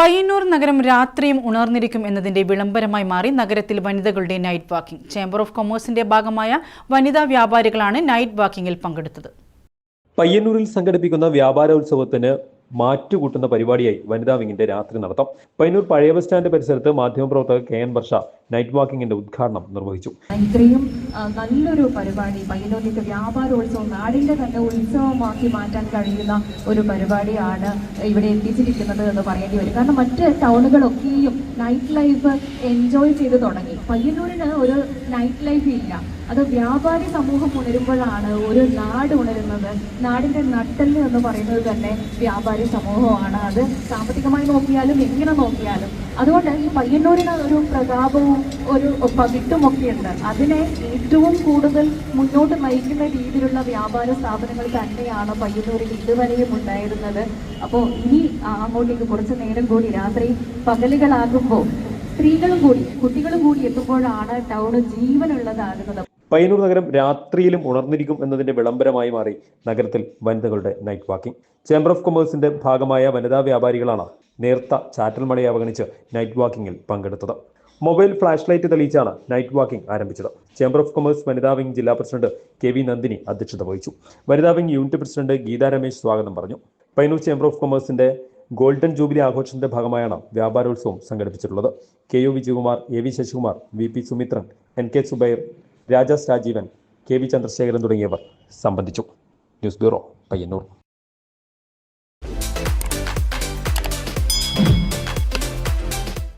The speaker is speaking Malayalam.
പയ്യന്നൂർ നഗരം രാത്രിയും ഉണർന്നിരിക്കും എന്നതിന്റെ വിളംബരമായി മാറി നഗരത്തിൽ വനിതകളുടെ നൈറ്റ് വാക്കിംഗ് ചേംബർ ഓഫ് കൊമേഴ്സിന്റെ ഭാഗമായ വനിതാ വ്യാപാരികളാണ് നൈറ്റ് വാക്കിംഗിൽ പങ്കെടുത്തത്. പയ്യന്നൂരിൽ സംഘടിപ്പിക്കുന്ന വ്യാപാരോത്സവത്തിന് മാറ്റുകൂട്ടുന്ന പരിപാടിയായി വനിതാ വിങ്ങിന്റെ രാത്രി നടത്തം. പയ്യന്നൂർ പഴയ ബസ് സ്റ്റാൻഡ് പരിസരത്ത് മാധ്യമപ്രവർത്തകർ കെ എൻ വർഷ നൈറ്റ് വാക്കിങ്ങിന്റെ ഉദ്ഘാടനം നിർവഹിച്ചു. ഇത്രയും നല്ലൊരു പരിപാടി പയ്യന്നൂരിലേക്ക് വ്യാപാരോത്സവം നാടിന്റെ തന്നെ ഉത്സവമാക്കി മാറ്റാൻ കഴിയുന്ന ഒരു പരിപാടിയാണ് ഇവിടെ എത്തിച്ചിരിക്കുന്നത് എന്ന് പറയേണ്ടി വരും. കാരണം മറ്റ് ടൗണുകളൊക്കെയും നൈറ്റ് ലൈഫ് എൻജോയ് ചെയ്ത് തുടങ്ങി. പയ്യന്നൂരിന് ഒരു നൈറ്റ് ലൈഫ് ഇല്ല. അത് വ്യാപാരി സമൂഹം ഉണരുമ്പോഴാണ് ഒരു നാട് ഉണരുന്നത്. നാടിന്റെ നട്ടെല്ല് എന്ന് പറയുന്നത് തന്നെ വ്യാപാരി സമൂഹമാണ്. അത് സാമ്പത്തികമായി നോക്കിയാലും എങ്ങനെ നോക്കിയാലും. അതുകൊണ്ട് ഈ പയ്യന്നൂരിന് ഒരു പ്രതാപവും ഒരു പകിട്ടുമൊക്കെ ഉണ്ട് അതിനെ ഏറ്റവും കൂടുതൽ മുന്നോട്ട് നയിക്കുന്ന രീതിയിലുള്ള വ്യാപാര സ്ഥാപനങ്ങൾ തന്നെയാണ് പയ്യന്നൂരിൽ ഇതുവരെയും ഉണ്ടായിരുന്നത്. അപ്പോൾ ഇനി അങ്ങോട്ടേക്ക് കുറച്ച് നേരം കൂടി രാത്രി പകലുകളാകുമ്പോൾ സ്ത്രീകളും കൂടി കുട്ടികളും കൂടി എത്തുമ്പോഴാണ് ടൗൺ ജീവനുള്ളതാകുന്നത്. പയ്യന്നൂർ നഗരം രാത്രിയിലും ഉണർന്നിരിക്കും എന്നതിന്റെ വിളംബരമായി മാറി നഗരത്തിൽ വനിതകളുടെ നൈറ്റ് വാക്കിംഗ് ചേംബർ ഓഫ് കൊമേഴ്സിന്റെ ഭാഗമായ വനിതാ വ്യാപാരികളാണ് നേർത്ത ചാറ്റൽ മഴയെ അവഗണിച്ച് നൈറ്റ് വാക്കിംഗിൽ പങ്കെടുത്തത്. മൊബൈൽ ഫ്ലാഷ് ലൈറ്റ് തെളിയിച്ചാണ് നൈറ്റ് വാക്കിംഗ് ആരംഭിച്ചത്. ചേംബർ ഓഫ് കൊമേഴ്സ് വനിതാ വിംഗ് ജില്ലാ പ്രസിഡന്റ് കെ വി നന്ദിനി അധ്യക്ഷത വഹിച്ചു. വനിതാ wing unit president Geetha Ramesh സ്വാഗതം പറഞ്ഞു. പയ്യന്നൂർ ചേംബർ ഓഫ് കൊമേഴ്സിന്റെ ഗോൾഡൻ ജൂബിലി ആഘോഷത്തിന്റെ ഭാഗമായാണ് വ്യാപാരോത്സവം സംഘടിപ്പിച്ചിട്ടുള്ളത്. K U Vijayakumar A V Sasikumar V P Sumithran N K Subair Rajas Rajeevan K V Chandrasekharan തുടങ്ങിയവർ സംബന്ധിച്ചു. News bureau Payyanur.